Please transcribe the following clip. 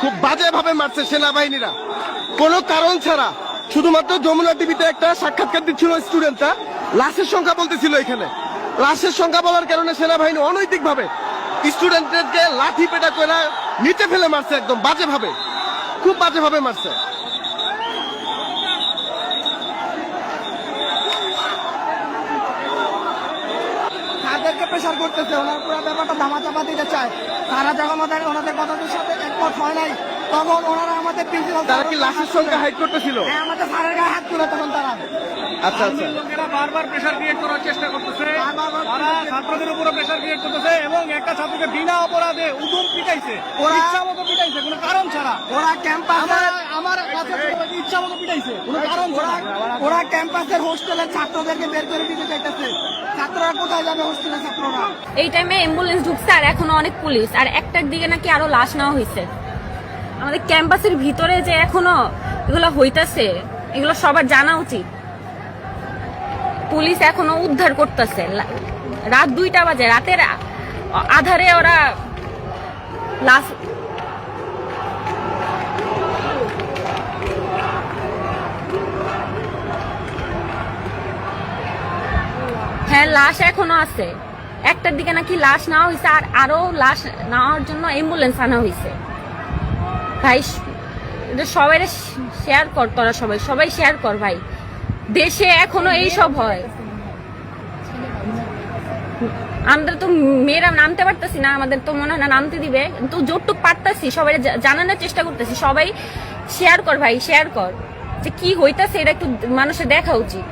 খুব বাজেভাবে মারছে সেনাবাহিনীরা। কোনো কারণ ছাড়া। শুধুমাত্র যমুনা টিভিতে একটা সাক্ষাৎকার দিচ্ছিল স্টুডেন্টরা। লাশের সংখ্যা বলতেছিল এখানে। লাশের সংখ্যা বলার কারণে সেনাবাহিনী অনৈতিকভাবে স্টুডেন্টদেরকে লাঠি পেটা করে নিচে ফেলে মারছে একদম বাজেভাবে। খুব বাজেভাবে মারছে। তাদেরকে প্রেশার করতেছে ওনার পুরো ব্যাপারটা ধামা চাপা দিতে চায়। তারা যখন ওদের ওনাদের কথাদের সাথে একমত হয় নাই। তখন ওনারা আমাদের প্রিন্সিপাল তারা কি লাশের সংখ্যা হাইড করতেছিল? হ্যাঁ আমাদের স্যারের গায়ে হাত তুলে তখন তারা। আচ্ছা আচ্ছা। লোকেরা বারবার প্রেশার ক্রিয়েট করার চেষ্টা করতেছে। তারা ছাত্রদের উপরে প্রেশার ক্রিয়েট করতেছে এবং একটা ছাত্রকে বিনা অপরাধে উদুম পিটাইছে ওরা- ইচ্ছা মতো পিটাইছে কোনো কারণ ছাড়া। ওরা ক্যাম্পাসে আমার আমার কাছে ইচ্ছা মতো পিটাইছে। কোনো কারণ ওরা ছাড়া ওরা ক্যাম্পাসের হোস্টেলের ছাত্রদেরকে বের করে দিতে চাইতেছে। ছাত্ররা কোথায় যাবে হোস্টেলের ছাত্ররা? এই টাইমে অ্যাম্বুলেন্স ঢুকছে আর এখনও অনেক পুলিশ। আর একটার দিকে নাকি আরও লাশ নেওয়া হয়েছে আমাদের ক্যাম্পাসের ভিতরে যে এখনও এগুলো হইতাছে এগুলো সবার জানা উচিত। পুলিশ এখনও উদ্ধার করতেছে। রাত দুইটা বাজে। রাতের আধারে ওরা লাশ হ্যাঁ লাশ এখনও আছে। একটার দিকে নাকি লাশ নেওয়া হয়েছে আর আরও লাশ নেওয়ার জন্য অ্যাম্বুলেন্স আনা হয়েছে। ভাই সবাই শেয়ার কর তোরা সবাই সবাই শেয়ার কর ভাই। দেশে এখনও এই সব হয়। আমরা তো মেয়েরা নামতে পারতেছি না, আমাদের তো মনে হয় না নামতে দিবে। তো যতটুক পারতাছি, সবাই জানানোর চেষ্টা করতেছি। সবাই শেয়ার কর ভাই শেয়ার কর। যে কি হইতাছে এটা একটু মানুষের দেখা উচিত।